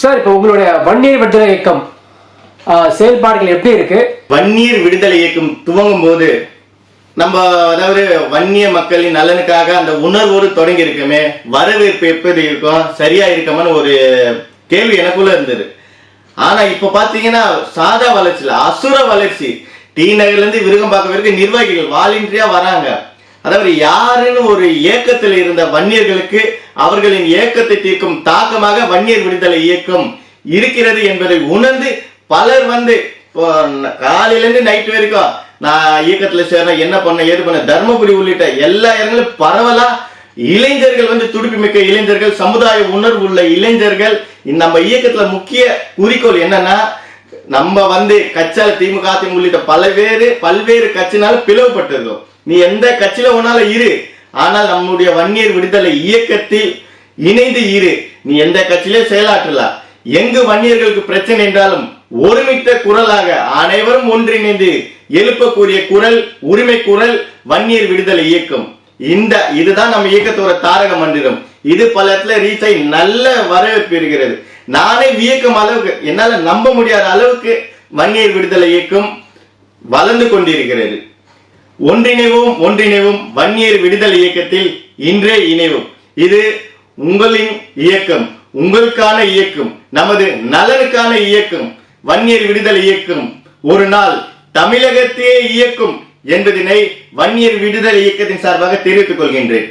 Sir இப்போ உங்களுடைய வன்னியர் விடுதலை இயக்கம் செயல்பாடுகள் எப்படி இருக்கு? வன்னியர் விடுதலை இயக்கம் துவங்கும் போது நம்ம அதாவது வன்னிய மக்களின் நலனுக்காக அந்த உணர்வோடு தொடங்கி இருக்கமே வரவேற்பு எப்படி இருக்கும் சரியா இருக்குமான்னு ஒரு கேள்வி எனக்குள்ள இருந்தது. ஆனா இப்ப பாத்தீங்கன்னா சாதா வளர்ச்சியில அசுர வளர்ச்சி டி நகர்ல இருந்து விருகம்பாக்கம் வரைக்கும் நிர்வாகிகள் வாலண்டியா வராங்க. அதாவது யாருன்னு ஒரு இயக்கத்தில் இருந்த வன்னியர்களுக்கு அவர்களின் ஏக்கத்தை தீர்க்கும் தாக்கமாக வன்னியர் விடுதலை இயக்கம் இருக்கிறது என்பதை உணர்ந்து பலர் வந்து இப்போ நைட் வரைக்கும் நான் இயக்கத்தில் சேர்றேன் என்ன பண்ண ஏது பண்ண தர்மபுரி உள்ளிட்ட எல்லா இடங்களும் பரவலா இளைஞர்கள் வந்து துடிப்பு மிக்க இளைஞர்கள் சமுதாய உணர்வு உள்ள இளைஞர்கள் நம்ம இயக்கத்துல முக்கிய குறிக்கோள் என்னன்னா நம்ம வந்து கட்சியால் திமுக அதிமுக உள்ளிட்ட பல்வேறு பல்வேறு கட்சினால பிளவுபட்டிருக்கோம் நீ எந்த கட்சியில ஒன்னால இரு. ஆனால் நம்முடைய வன்னியர் விடுதலை இயக்கத்தில் இணைந்து இரு. நீ எந்த கட்சியிலே செயலாற்றலாம் எங்கு வன்னியர்களுக்கு பிரச்சனை என்றாலும் ஒருமித்த குரலாக அனைவரும் ஒன்றிணைந்து எழுப்பக்கூடிய குரல் உரிமை குரல் வன்னியர் விடுதலை இயக்கம். இந்த இதுதான் நம்ம இயக்கத்தோட தாரக மந்திரம் இது பல இடத்துல ரீச் ஆகி நல்ல வரவேற்பு இருக்கிறது நானே வியக்கும் அளவுக்கு என்னால நம்ப முடியாத அளவுக்கு வன்னியர் விடுதலை இயக்கம் வளர்ந்து கொண்டிருக்கிறது. ஒன்றிணைவோம் ஒன்றிணைவோம். வன்னியர் விடுதல் இயக்கத்தில் இன்றே இணைவோம். இது உங்களின் இயக்கம் உங்களுக்கான இயக்கம் நமது நலனுக்கான இயக்கம் வன்னியர் விடுதல் இயக்கம். ஒரு நாள் தமிழகத்தையே இயக்கும் என்பதனை வன்னியர் விடுதல் இயக்கத்தின் சார்பாக தெரிவித்துக் கொள்கின்றேன்.